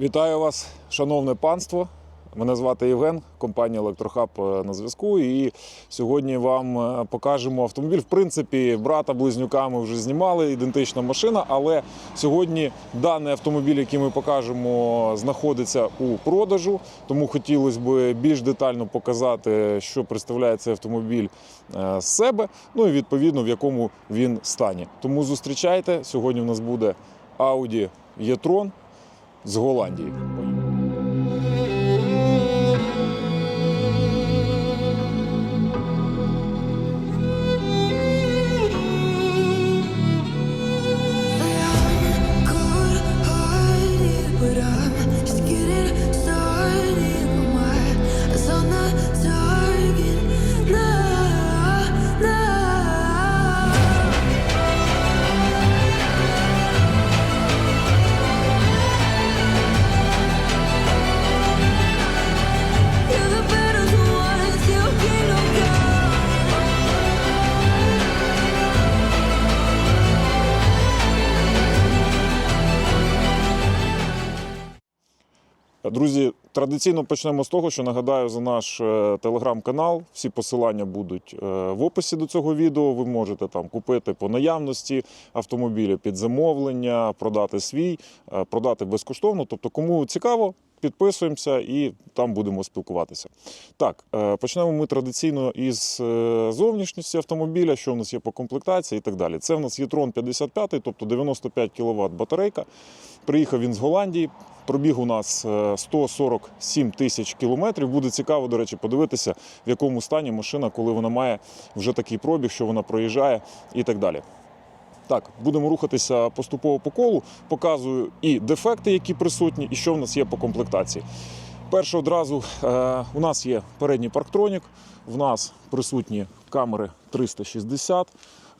Вітаю вас, шановне панство. Мене звати Євген, компанія Електрохаб е, на зв'язку. І сьогодні вам е, покажемо автомобіль. В принципі, брата близнюка ми вже знімали, ідентична машина. Але сьогодні даний автомобіль, який ми покажемо, знаходиться у продажу. Тому хотілося б більш детально показати, що представляє цей автомобіль е, з себе. Ну і відповідно в якому він стані. Тому зустрічайте. Сьогодні в нас буде Audi e-tron з Голландії. Друзі, традиційно почнемо з того, що нагадаю за наш е, телеграм-канал. Всі посилання будуть е, в описі до цього відео. Ви можете там купити по наявності автомобілі під замовлення, продати свій, е, продати безкоштовно. Тобто, кому цікаво, підписуємося і там будемо спілкуватися. Так, почнемо ми традиційно із зовнішністі автомобіля, що в нас є по комплектації і так далі. Це в нас є Трон 55, тобто 95 кВт батарейка. Приїхав він з Голландії. Пробіг у нас е, 147 тисяч кілометрів. Буде цікаво, до речі, подивитися, в якому стані машина, коли вона має вже такий пробіг, що вона проїжджає і так далі. Так, будемо рухатися поступово по колу. Показую і дефекти, які присутні, і що в нас є по комплектації. Перше одразу е, у нас є передній парктронік, в нас присутні камери 360,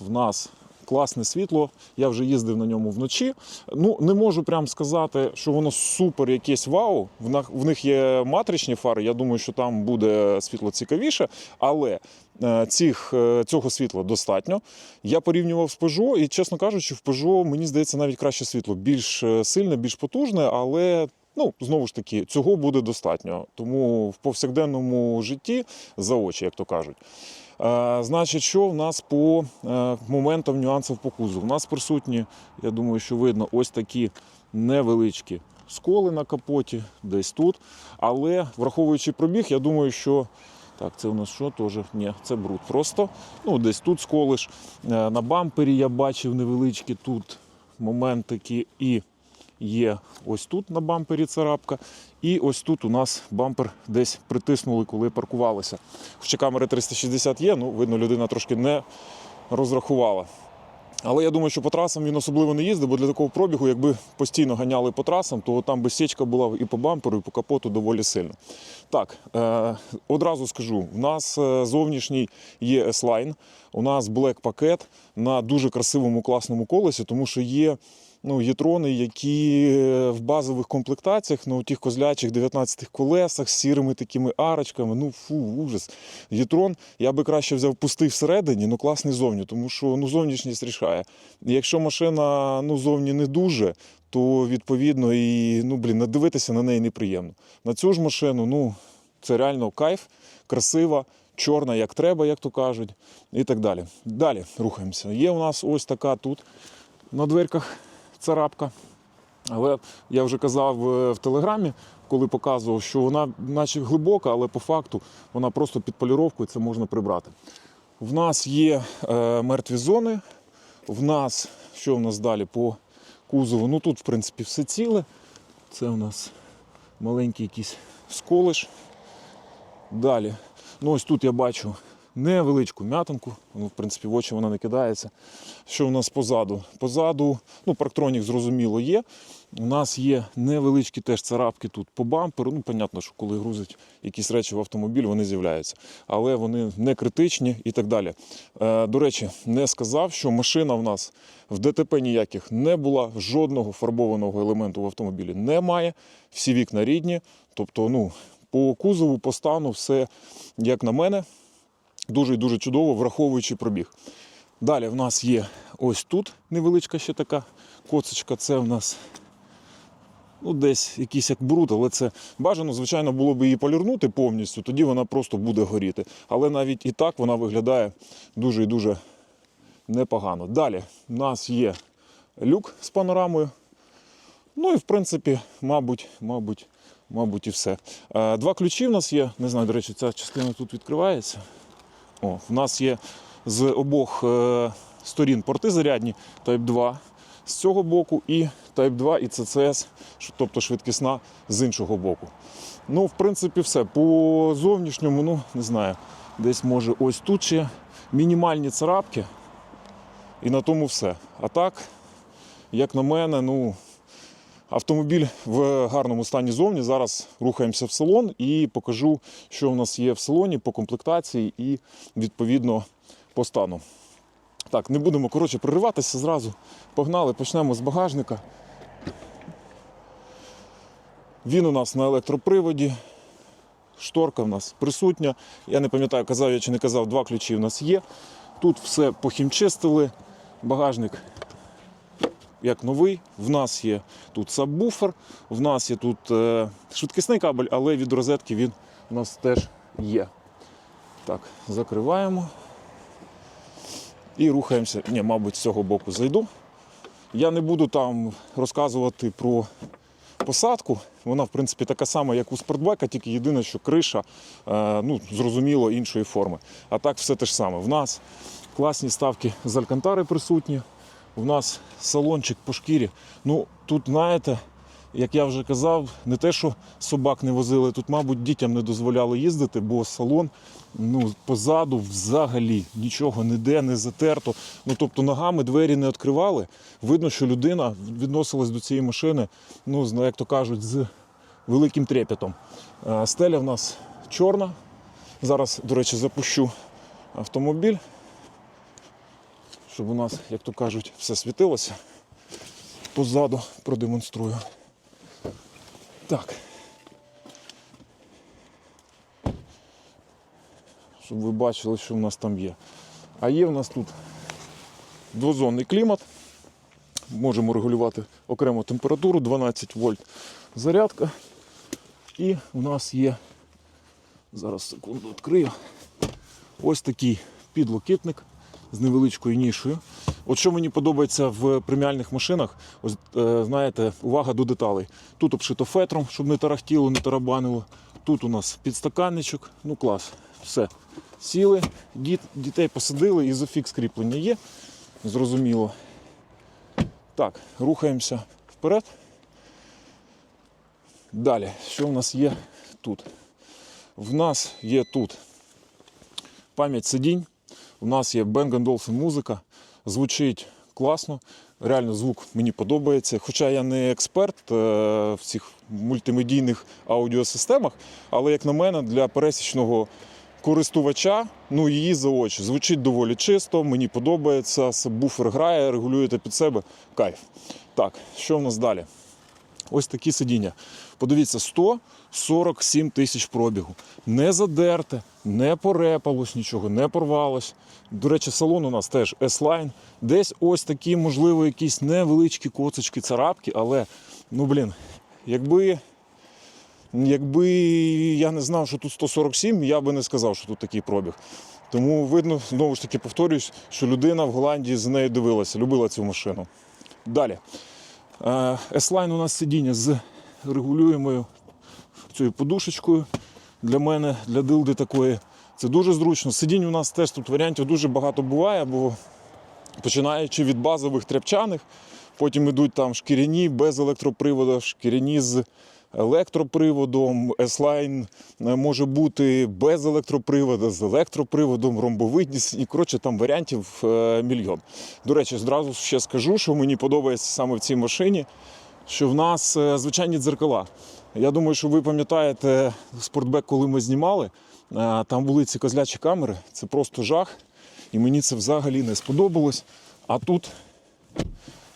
в нас класне світло. Я вже їздив на ньому вночі. Ну, не можу прям сказати, що воно супер якесь вау. В них, є матричні фари. Я думаю, що там буде світло цікавіше, але е, цих, е, цього світла достатньо. Я порівнював з Peugeot, і, чесно кажучи, в Peugeot, мені здається, навіть краще світло. Більш е, сильне, більш потужне, але. Ну, знову ж таки, цього буде достатньо. Тому в повсякденному житті за очі, як то кажуть. Е, значить, що в нас по е, моментам нюансів по кузову? У нас присутні, я думаю, що видно, ось такі невеличкі сколи на капоті, десь тут. Але враховуючи пробіг, я думаю, що. Так, це у нас що теж? Ні, це бруд. Просто ну, десь тут сколиш. Е, На бампері я бачив невеличкі тут моментики і є ось тут на бампері царапка. І ось тут у нас бампер десь притиснули, коли паркувалися. Хоча камери 360 є, ну видно, людина трошки не розрахувала. Але я думаю, що по трасам він особливо не їздив, бо для такого пробігу, якби постійно ганяли по трасам, то там би січка була і по бамперу, і по капоту доволі сильно. Так, е, одразу скажу: в нас е, зовнішній є S-Line, у нас Black пакет на дуже красивому класному колесі, тому що є. Ну, є трони, які е, в базових комплектаціях, ну, тих козлячих 19 колесах з сірими такими арочками. Ну, фу, ужас. Єтрон я би краще взяв пустий всередині, ну класний зовні, тому що ну, зовнішність рішає. Якщо машина ну, зовні не дуже, то відповідно і ну, блін, надивитися на неї неприємно. На цю ж машину, ну, це реально кайф, красива. Чорна, як треба, як то кажуть, і так далі. Далі рухаємося. Є у нас ось така тут на дверках царапка. Але я вже казав е, в телеграмі, коли показував, що вона наче глибока, але по факту вона просто під поліровку і це можна прибрати. В нас є е, мертві зони. В нас, що в нас далі по кузову? Ну тут, в принципі, все ціле. Це у нас маленький якийсь сколиш. Далі. Ну ось тут я бачу невеличку м'ятинку. Ну, в принципі, в очі вона не кидається. Що у нас позаду? Позаду, ну, парктронік, зрозуміло, є. У нас є невеличкі теж царапки тут по бамперу. Ну, понятно, що коли грузять якісь речі в автомобіль, вони з'являються. Але вони не критичні і так далі. Е, до речі, не сказав, що машина в нас в ДТП ніяких не була, жодного фарбованого елементу в автомобілі немає. Всі вікна рідні. Тобто, ну, по кузову, по стану, все, як на мене, дуже і дуже чудово, враховуючи пробіг. Далі в нас є ось тут невеличка ще така коцочка. Це в нас ну, десь якийсь як бруд, але це бажано, звичайно, було б її полірнути повністю, тоді вона просто буде горіти. Але навіть і так вона виглядає дуже і дуже непогано. Далі у нас є люк з панорамою. Ну і в принципі, мабуть, мабуть, мабуть, і все. Е, Два ключі в нас є. Не знаю, до речі, ця частина тут відкривається. О, в нас є з обох е, сторін порти зарядні Type 2 з цього боку і Type 2 і CCS, тобто швидкісна з іншого боку. Ну, в принципі, все. По зовнішньому, ну, не знаю, десь може ось тут ще мінімальні царапки, і на тому все. А так, як на мене, ну, Автомобіль в гарному стані зовні. Зараз рухаємося в салон і покажу, що в нас є в салоні по комплектації і відповідно по стану. Так, не будемо коротше прориватися зразу. Погнали, почнемо з багажника. Він у нас на електроприводі. Шторка в нас присутня. Я не пам'ятаю, казав я чи не казав, два ключі в нас є. Тут все похімчистили. Багажник як новий. В нас є тут сабвуфер, в нас є тут е, швидкісний кабель, але від розетки він у нас теж є. Так, закриваємо. І рухаємося. Ні, мабуть, з цього боку зайду. Я не буду там розказувати про посадку. Вона, в принципі, така сама, як у спортбека, тільки єдине, що криша, е, ну, зрозуміло, іншої форми. А так все те ж саме. В нас класні ставки з алькантари присутні. У нас салончик по шкірі. Ну, тут, знаєте, як я вже казав, не те, що собак не возили, тут, мабуть, дітям не дозволяли їздити, бо салон ну, позаду взагалі нічого ніде не затерто. Ну, тобто ногами двері не відкривали. Видно, що людина відносилась до цієї машини, ну, як то кажуть, з великим трепетом. Е, Стеля в нас чорна. Зараз, до речі, запущу автомобіль щоб у нас, як то кажуть, все світилося. Позаду продемонструю. Так. Щоб ви бачили, що в нас там є. А є в нас тут двозонний клімат. Можемо регулювати окрему температуру, 12 вольт зарядка. І у нас є, зараз секунду відкрию, ось такий підлокітник з невеличкою нішою. От що мені подобається в преміальних машинах, ось, е, знаєте, увага до деталей. Тут обшито фетром, щоб не тарахтіло, не тарабанило. Тут у нас підстаканничок, ну клас, все. Сіли, діт, дітей посадили, ізофікс кріплення є, зрозуміло. Так, рухаємося вперед. Далі, що в нас є тут? В нас є тут пам'ять сидінь. У нас є Bang Olufsen музика, звучить класно. Реально звук мені подобається. Хоча я не експерт е, в цих мультимедійних аудіосистемах, але як на мене, для пересічного користувача, ну її за очі. Звучить доволі чисто, мені подобається. Сабвуфер грає, регулюєте під себе. Кайф. Так, що в нас далі? Ось такі сидіння. Подивіться, 147 тисяч пробігу. Не задерте, не порепалось нічого, не порвалось. До речі, салон у нас теж S-Line. Десь ось такі, можливо, якісь невеличкі коцочки, царапки, але, ну блін, якби. Якби я не знав, що тут 147, я би не сказав, що тут такий пробіг. Тому видно, знову ж таки повторюсь, що людина в Голландії за нею дивилася, любила цю машину. Далі. S-Line у нас сидіння з регулюємою цією подушечкою. Для мене, для дилди такої, це дуже зручно. Сидінь у нас теж тут варіантів дуже багато буває, бо починаючи від базових тряпчаних, потім йдуть там шкіряні без електроприводу, шкіряні з електроприводом. S-Line е, може бути без електроприводу, з електроприводом, ромбовидні. І коротше, там варіантів е, мільйон. До речі, зразу ще скажу, що мені подобається саме в цій машині, що в нас е, звичайні дзеркала. Я думаю, що ви пам'ятаєте спортбек, коли ми знімали, там були ці козлячі камери, це просто жах. І мені це взагалі не сподобалось. А тут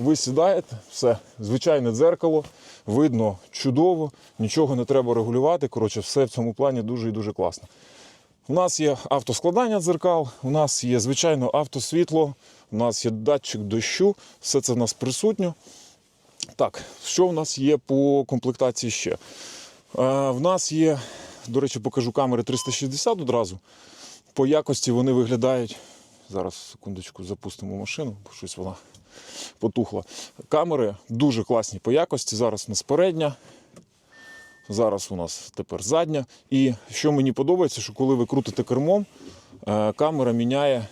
ви сідаєте, все, звичайне дзеркало, видно чудово, нічого не треба регулювати. Коротше, все в цьому плані дуже і дуже класно. У нас є автоскладання дзеркал, у нас є, звичайно, автосвітло, у нас є датчик дощу, все це в нас присутньо. Так, що в нас є по комплектації ще? Е, в нас є, до речі, покажу камери 360 одразу. По якості вони виглядають. Зараз секундочку запустимо машину, бо щось вона потухла. Камери дуже класні по якості. Зараз у нас передня, зараз у нас тепер задня. І що мені подобається, що коли ви крутите кермом, е, камера міняє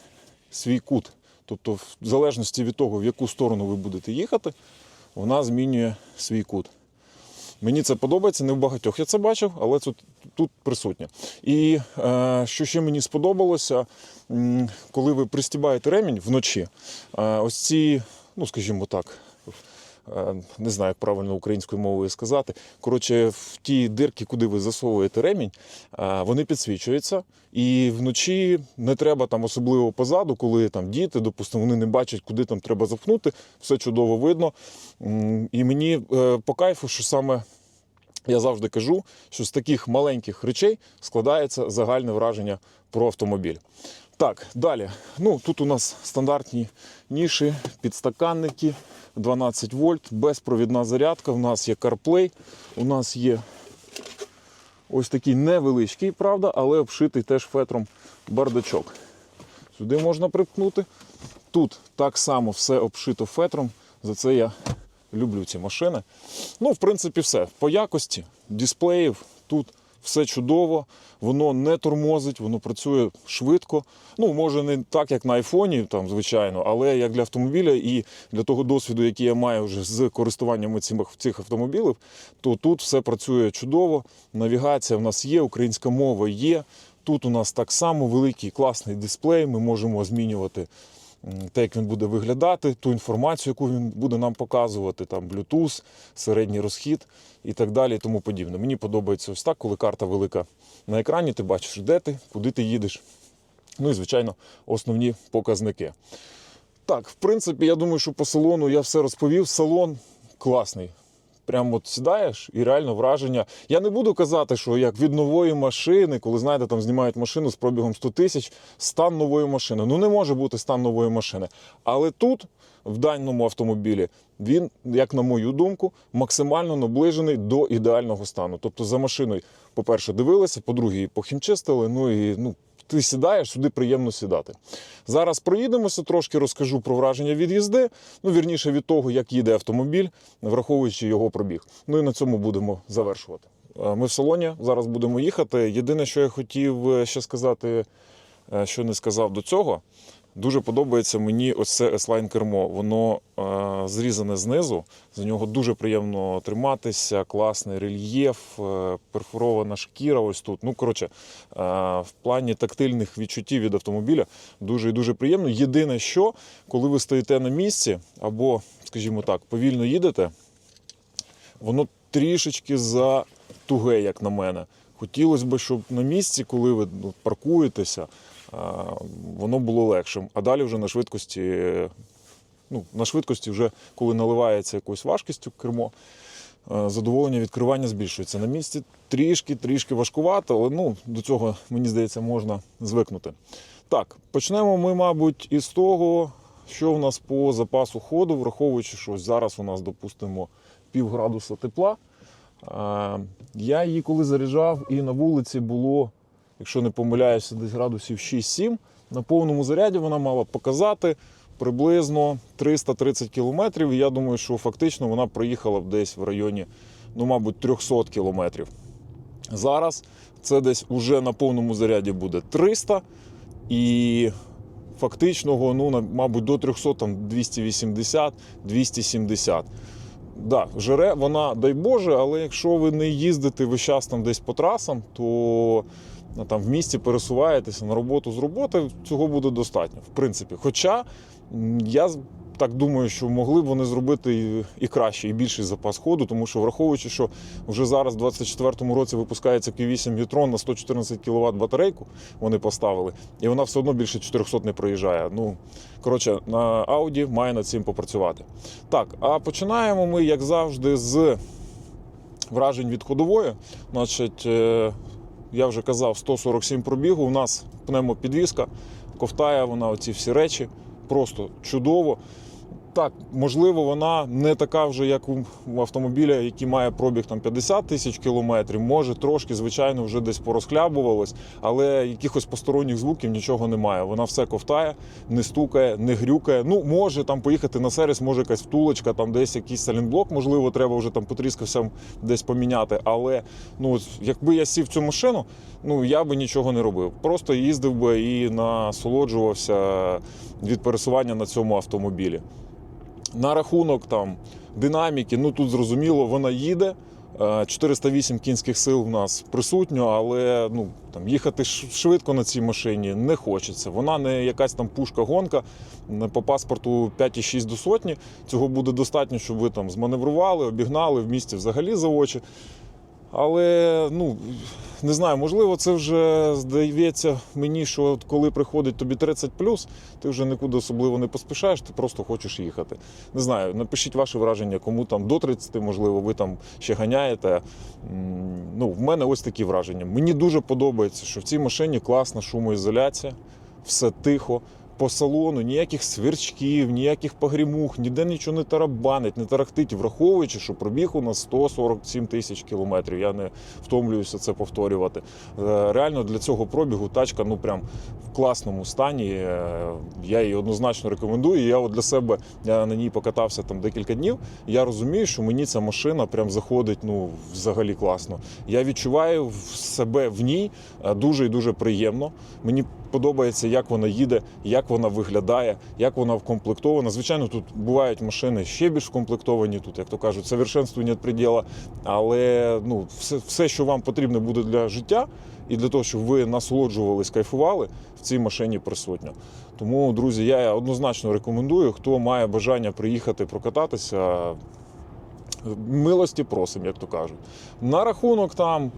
свій кут. Тобто, в залежності від того, в яку сторону ви будете їхати, вона змінює свій кут. Мені це подобається, не в багатьох я це бачив, але це тут присутнє. І е, що ще мені сподобалося, коли ви пристібаєте ремінь вночі, е, ось ці, ну скажімо так, не знаю, як правильно українською мовою сказати. Коротше, в ті дирки, куди ви засовуєте ремінь, е, вони підсвічуються. І вночі не треба там особливо позаду, коли там діти, допустимо, вони не бачать, куди там треба запхнути, все чудово видно. І мені е, по кайфу, що саме я завжди кажу, що з таких маленьких речей складається загальне враження про автомобіль. Так, далі. Ну, тут у нас стандартні ніші, підстаканники, 12 вольт, безпровідна зарядка. У нас є CarPlay, у нас є ось такий невеличкий, правда, але обшитий теж фетром бардачок. Сюди можна припнути. Тут так само все обшито фетром. За це я люблю ці машини. Ну, в принципі, все. По якості дисплеїв тут все чудово, воно не тормозить, воно працює швидко. Ну, може, не так, як на айфоні, там, звичайно, але як для автомобіля і для того досвіду, який я маю вже з користуванням цих, автомобілів, то тут все працює чудово. Навігація в нас є, українська мова є. Тут у нас так само великий класний дисплей. Ми можемо змінювати те, як він буде виглядати, ту інформацію, яку він буде нам показувати, там Bluetooth, середній розхід і так далі, і тому подібне. Мені подобається ось так, коли карта велика на екрані, ти бачиш, де ти, куди ти їдеш. Ну і, звичайно, основні показники. Так, в принципі, я думаю, що по салону я все розповів. Салон класний. Прямо от сідаєш і реально враження. Я не буду казати, що як від нової машини, коли знаєте, там знімають машину з пробігом 100 тисяч, стан нової машини. Ну не може бути стан нової машини. Але тут, в даному автомобілі, він, як на мою думку, максимально наближений до ідеального стану. Тобто за машиною, по-перше, дивилися, по-друге, її похімчистили. Ну і ну, ти сідаєш, сюди приємно сідати. Зараз проїдемося, трошки розкажу про враження від їзди, ну вірніше від того, як їде автомобіль, враховуючи його пробіг. Ну і на цьому будемо завершувати. Е, Ми в салоні зараз будемо їхати. Єдине, що я хотів е, ще сказати, е, що не сказав до цього. Дуже подобається мені ось це S-Line кермо. Воно е, зрізане знизу, за нього дуже приємно триматися, класний рельєф, е, перфорована шкіра. Ось тут. Ну коротше, е, в плані тактильних відчуттів від автомобіля дуже і дуже приємно. Єдине, що коли ви стоїте на місці або, скажімо так, повільно їдете, воно трішечки за туге, як на мене. Хотілося б, щоб на місці, коли ви ну, паркуєтеся, воно було легшим. А далі вже на швидкості, ну, на швидкості, вже коли наливається якоюсь важкістю кермо, е, задоволення відкривання збільшується. На місці трішки-трішки важкувато, але ну, до цього, мені здається, можна звикнути. Так, почнемо ми, мабуть, із того, що в нас по запасу ходу, враховуючи, що зараз у нас, допустимо, пів градуса тепла. Е, Я її коли заряджав, і на вулиці було, якщо не помиляюся, десь градусів 6-7. На повному заряді вона мала показати приблизно 330 кілометрів. І я думаю, що фактично вона проїхала б десь в районі, ну, мабуть, 300 кілометрів. Зараз це десь уже на повному заряді буде 300 і фактичного, ну, мабуть, до 300, там 280, 270. Да, жере вона, дай Боже, але якщо ви не їздите весь час там десь по трасам, то там в місті пересуваєтеся на роботу з роботи, цього буде достатньо, в принципі. Хоча я так думаю, що могли б вони зробити і, краще, і більший запас ходу, тому що враховуючи, що вже зараз, в 2024 році, випускається Q8 e на 114 кВт батарейку, вони поставили, і вона все одно більше 400 не проїжджає. Ну, коротше, на Audi має над цим попрацювати. Так, а починаємо ми, як завжди, з вражень від ходової. Значить, е, я вже казав, 147 пробігу. У нас пневмопідвізка, ковтає вона оці всі речі. Просто чудово. Так, можливо, вона не така вже, як у автомобіля, який має пробіг там 50 тисяч кілометрів. Може, трошки, звичайно, вже десь порозхлябувалось, але якихось посторонніх звуків нічого немає. Вона все ковтає, не стукає, не грюкає. Ну, може там поїхати на сервіс, може якась втулочка, там десь якийсь салінблок, можливо, треба вже там потріскався десь поміняти. Але ну, якби я сів цю машину, ну я би нічого не робив. Просто їздив би і насолоджувався від пересування на цьому автомобілі. На рахунок там динаміки, ну тут зрозуміло, вона їде. Е, 408 кінських сил в нас присутньо, але ну там їхати швидко на цій машині не хочеться. Вона не якась там пушка-гонка. По паспорту 5,6 до сотні. Цього буде достатньо, щоб ви там зманеврували, обігнали в місті взагалі за очі. Але ну не знаю, можливо, це вже здається мені, що от коли приходить тобі 30 ти вже нікуди особливо не поспішаєш, ти просто хочеш їхати. Не знаю, напишіть ваше враження, кому там до 30, можливо, ви там ще ганяєте. Ну, в мене ось такі враження. Мені дуже подобається, що в цій машині класна шумоізоляція, все тихо. По салону ніяких сверчків, ніяких погрімух, ніде нічого не тарабанить, не тарахтить, враховуючи, що пробіг у нас 147 тисяч кілометрів. Я не втомлююся це повторювати. Е, Реально для цього пробігу тачка ну прям в класному стані. Е, Я її однозначно рекомендую. Я от для себе я на ній покатався там декілька днів. Я розумію, що мені ця машина прям заходить ну взагалі класно. Я відчуваю себе в ній е, дуже і дуже приємно. Мені подобається, як вона їде, як вона виглядає, як вона вкомплектована. Звичайно, тут бувають машини ще більш вкомплектовані. Тут, як то кажуть, совершенству нет приділа. Але ну, все, все, що вам потрібно буде для життя, і для того, щоб ви насолоджувались, кайфували, в цій машині присутньо. Тому, друзі, я однозначно рекомендую, хто має бажання приїхати прокататися. Милості просимо, як то кажуть. На рахунок там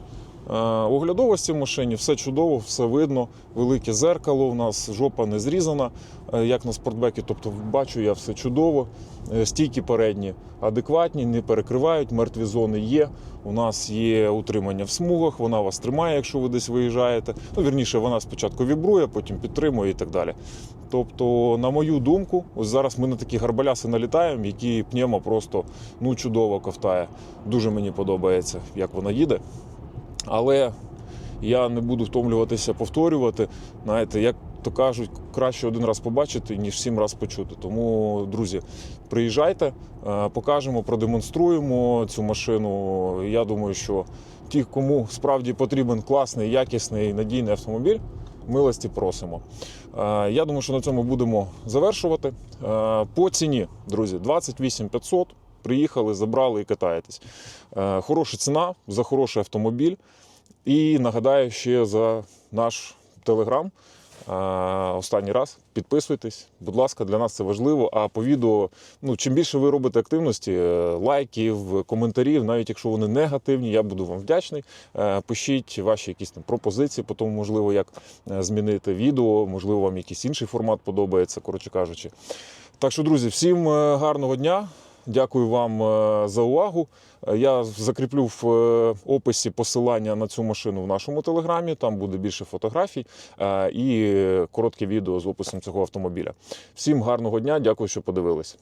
оглядовості в машині все чудово, все видно. Велике зеркало у нас, жопа не зрізана, е, як на спортбекі. Тобто бачу я все чудово. Е, Стійки передні адекватні, не перекривають, мертві зони є. У нас є утримання в смугах, вона вас тримає, якщо ви десь виїжджаєте. Ну, вірніше, вона спочатку вібрує, потім підтримує і так далі. Тобто, на мою думку, ось зараз ми на такі гарбаляси налітаємо, які пневмо просто ну, чудово ковтає. Дуже мені подобається, як вона їде. Але я не буду втомлюватися повторювати. Знаєте, як то кажуть, краще один раз побачити, ніж сім раз почути. Тому, друзі, приїжджайте, е, покажемо, продемонструємо цю машину. Я думаю, що ті, кому справді потрібен класний, якісний, надійний автомобіль, милості просимо. Е, Я думаю, що на цьому будемо завершувати. Е, По ціні, друзі, 28 500. Приїхали, забрали і катаєтесь. Е, Хороша ціна за хороший автомобіль. І нагадаю ще за наш телеграм. Е, Останній раз підписуйтесь, будь ласка, для нас це важливо. А по відео, ну чим більше ви робите активності, е, лайків, коментарів, навіть якщо вони негативні, я буду вам вдячний. Пишіть ваші якісь там пропозиції, по тому можливо, як змінити відео, можливо, вам якийсь інший формат подобається, коротше кажучи. Так що, друзі, всім гарного дня. Дякую вам е, за увагу. Е, Я закріплю в е, описі посилання на цю машину в нашому телеграмі. Там буде більше фотографій і коротке відео з описом цього автомобіля. Всім гарного дня, дякую, що подивились.